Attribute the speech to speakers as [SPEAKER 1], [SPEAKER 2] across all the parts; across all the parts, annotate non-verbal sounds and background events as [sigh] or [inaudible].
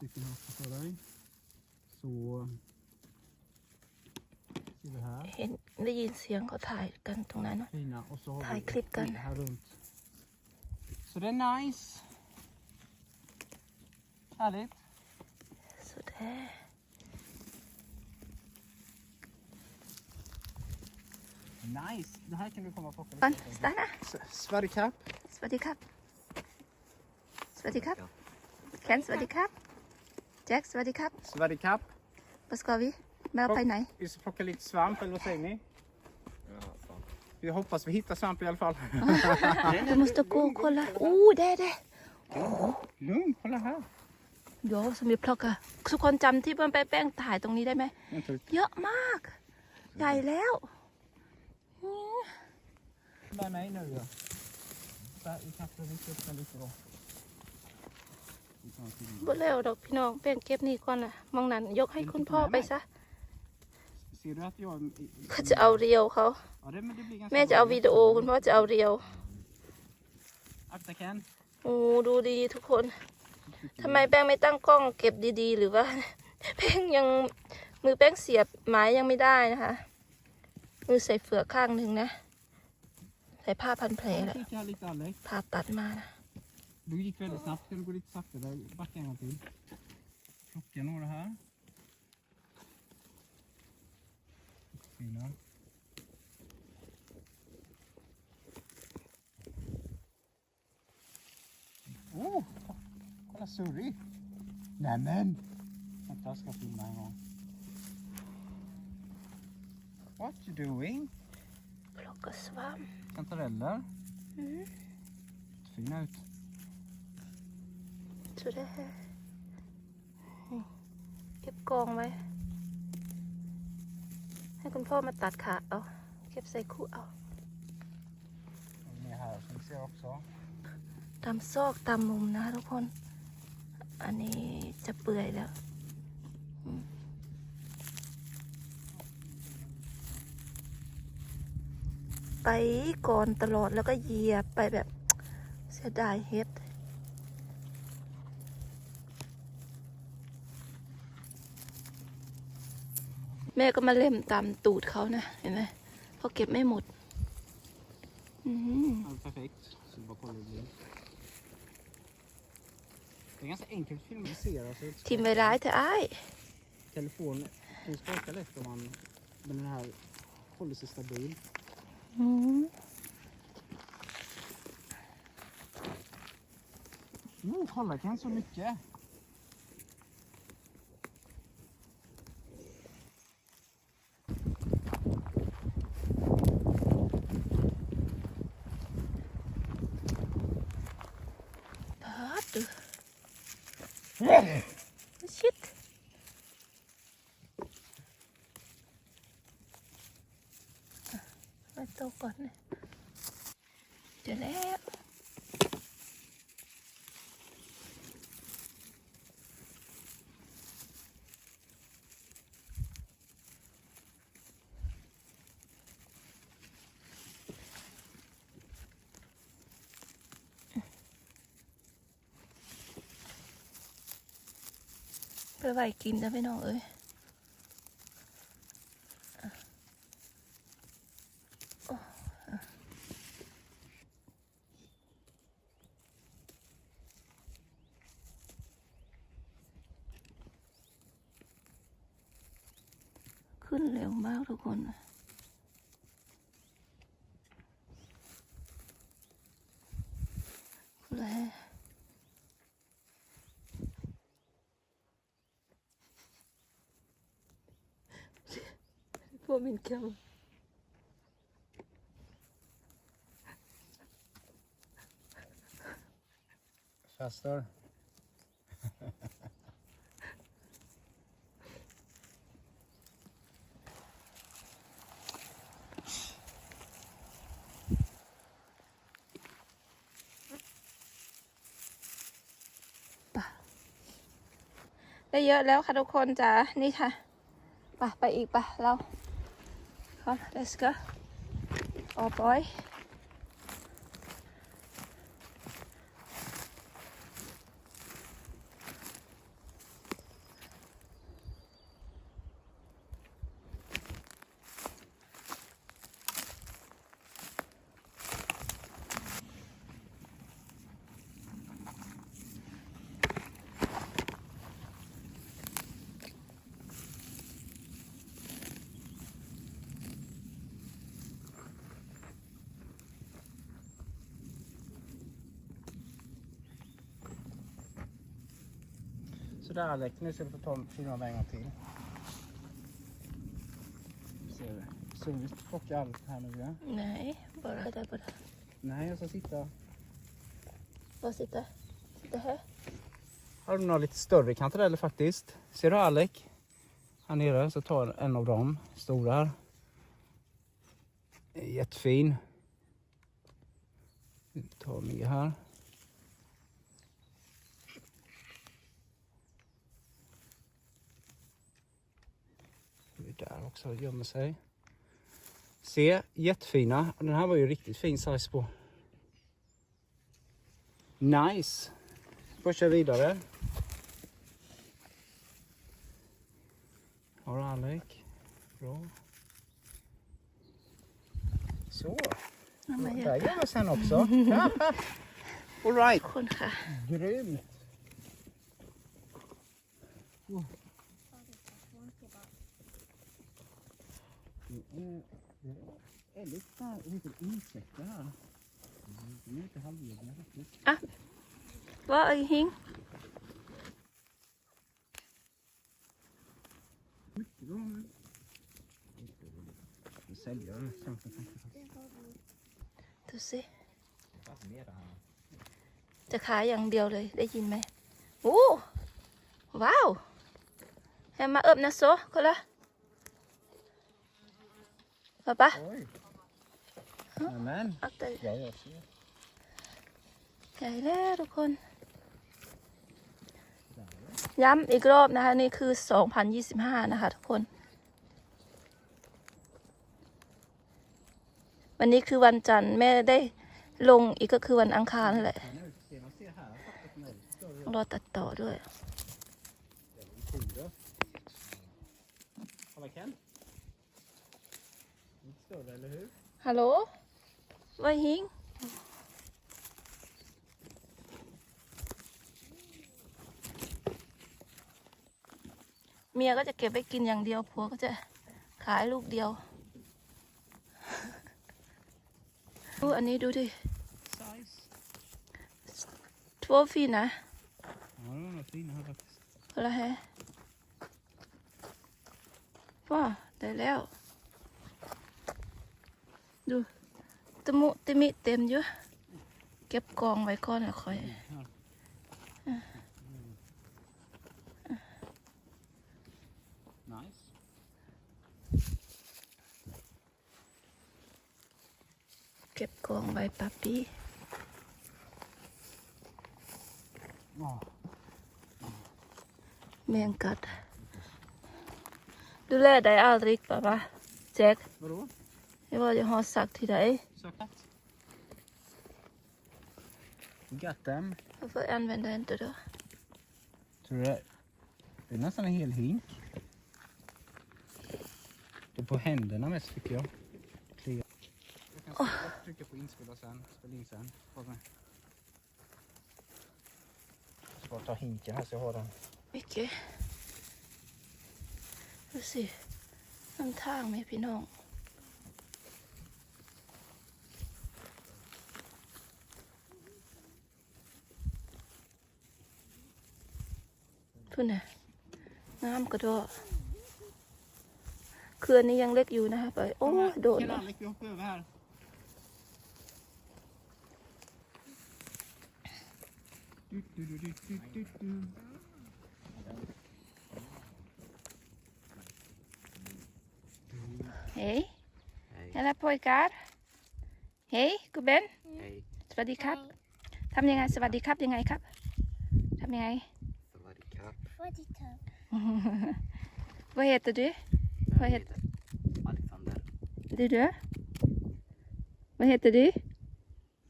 [SPEAKER 1] 1,5 kvarter så
[SPEAKER 2] เห็นได r d ินเสียงเขาถ่ายกันตรงนั้นนะ Fina. Och så har vi k l i p p e n här runt.
[SPEAKER 1] Så det är nice. Härligt. สุดแท้ Nice. Det här kan du komma och plocka lite. Stanna! S- v a r t i k a p p
[SPEAKER 2] Svartikapp! Svartikapp! Kan svartikapp? จ็คสวัสดีครับสวัสดีครับไปสกอวิเราไปไหน
[SPEAKER 1] อิสพกลิตสวัมป์หรือไงนี่เราหวังว่าจะหาสวามป์ในทุกที่เราต้อง
[SPEAKER 2] ไปดูโอ้ได้อได้
[SPEAKER 1] ลุงดูฮะ
[SPEAKER 2] เยอะสมิพล็อกอะทุกคนจำที่เพื่อนไปแป้งถ่ายตรงนี้ได้ไหมเยอะมากใหญ่แล้ว
[SPEAKER 1] มาไปหนเนี่ยแต่อีกครั้งนึงจะไปดู
[SPEAKER 2] บญแล้วดอกพี่น้องแป้งเก็บนี่ก่อนนะมองนั้น ยกให้คุณพ่อไปซะเขาจะเอาเรียวเขา แม่จะเอาวิดีโอคุณพ่อจะเอาเรียวโอ้ดูดีทุกคนทำไมแป้งไม่ตั้งกล้องเก็บดีๆหรือว่าแป้งยังมือแป้งเสียบไม้ยังไม่ได้นะคะ มือใส่เฟือกข้างหนึ่งนะ ใส่ผ้าพันแผลแหละผ่าตัดมานะ Du gick väldigt snabbt, ska du gå lite saktare? Backa en gång till. Plocka några här.
[SPEAKER 1] Fina. Oh, kolla Surri! Nämen! Vänta, jag ska filma en gång. What you doing?
[SPEAKER 2] Plocka svamp.
[SPEAKER 1] Kantareller. Mm. Fina ut.
[SPEAKER 2] สุดได้เก็บกองไว้ ให้คุณพ่อมาตัดขาเอาเก็บใส่คู่เอาตามซอกตามมุมนะทุกคน อันนี้จะเปื่อยแล้ว ไปก่อนตลอดแล้วก็เหยียบไปแบบเสียดายเฮ็ดแม่ก็มาเล่มตามตูดเขานะเห็นไหมเขาเก็บไม่หมดอืมทีมไร้ายเธอไอ้
[SPEAKER 1] ท e l e f o n ฟูนสปอร์ตเลยถัามันมันจะคุ้มสิสตาบีลอืมนู้นทอลล์แข็งสุดมิดเจ้
[SPEAKER 2] Yeah. ไปไหวกินจ้ะพี่น้องเอ้ยขึ้นเร็วมากทุกคนแล้มินเค็ม
[SPEAKER 1] ชาสเตอร์ได้เย
[SPEAKER 2] อะแล้วค่ะทุกคนจ้านี่ค่ะไปไปอีกไปเรา Come, let's go. Oh boy.
[SPEAKER 1] Sådär Alex, nu ska du få ta filma en gång till. Ser du? Så vi plockar allt här nu
[SPEAKER 2] ja? Nej, bara där borta.
[SPEAKER 1] Nej, jag ska sitta.
[SPEAKER 2] Var sitta, sitta här?
[SPEAKER 1] Har du några lite större kantareller faktiskt? Ser du Alec? Här nere så tar en av dem, stora Jättefin. Vi tar med här. där också gömmer sig. Se, jättefina. Den här var ju riktigt fin size på. Nice. Bara kör vidare. Har du Alec? Bra. Så. Där gömmer vi sen också. [laughs] All right. Grymt.
[SPEAKER 2] är lite över insekter här. Det är inte halvjägare faktiskt. Ja. Vad är hing? Mycket bra nu. Vi säljer den kanske. Du ser. จะขายอย่างเดียวเลยได้ยินไหมโอ้ว้าวแฮมมาเอิบนะโซคนละ p a ปะ Oi. Ja, ใหญ่แล้วทุกคน ย้ำอีกรอบนะคะนี่คือ2025นะคะทุกคน วันนี้คือวันจันทร์แม่ได้ลงอีกก็คือวันอังคารแหละรอตัดต่อด้วย h ฮัลโหลว่ยหิง เมียก็จะเก็บไปกินอย่างเดียว ผัวก็จะขายลูกเดียว ดูอันนี้ดูดิ12 f ฟ n a Ja, ะ e var nog fina ้ ä r ดูตะมุตะมิเต็มเยอะเก็บกองไว้ก่อนนะค่อยเก็บกองไว้ปั๊บปี้แมงกัด ดูแลไดอาริกป่ะปะแจ็ค Det var jag har sagt till dig. Sökat.
[SPEAKER 1] Got them.
[SPEAKER 2] Varför använder jag inte då?
[SPEAKER 1] Tror du det? Det är nästan en hel hink. Det är på händerna mest tycker jag. Kliar. Jag kan oh. trycka på inspela sen. Spela in sen. Jag ska bara ta hinken här så jag har den. Mycket.
[SPEAKER 2] Vi får se. En tarm i pinong. ทุนนะน้ำกระโดดเขื่อนนี้ยังเล็กอยู่นะคะไปโอ้โดนเฮ้ยนั่แลละพ่อยการเฮ้ยกูเบนสวัสดีครับทำยังไงสวัสดีครับ ยังไงครับทำยังไง
[SPEAKER 3] Vad,
[SPEAKER 2] Vad heter du? Vad heter... Alexander. Det är du? Vad heter du?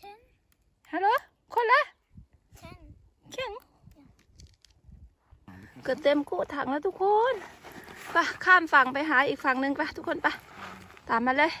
[SPEAKER 2] Ken. Hallå? Kolla! Ken. Ken? เกือบเต็มกู้ถังแล้วทุกคนไปข้ามฝั่งไปหาอีกฝั่งหนึ่งไปทุกคนไปตามมาเลย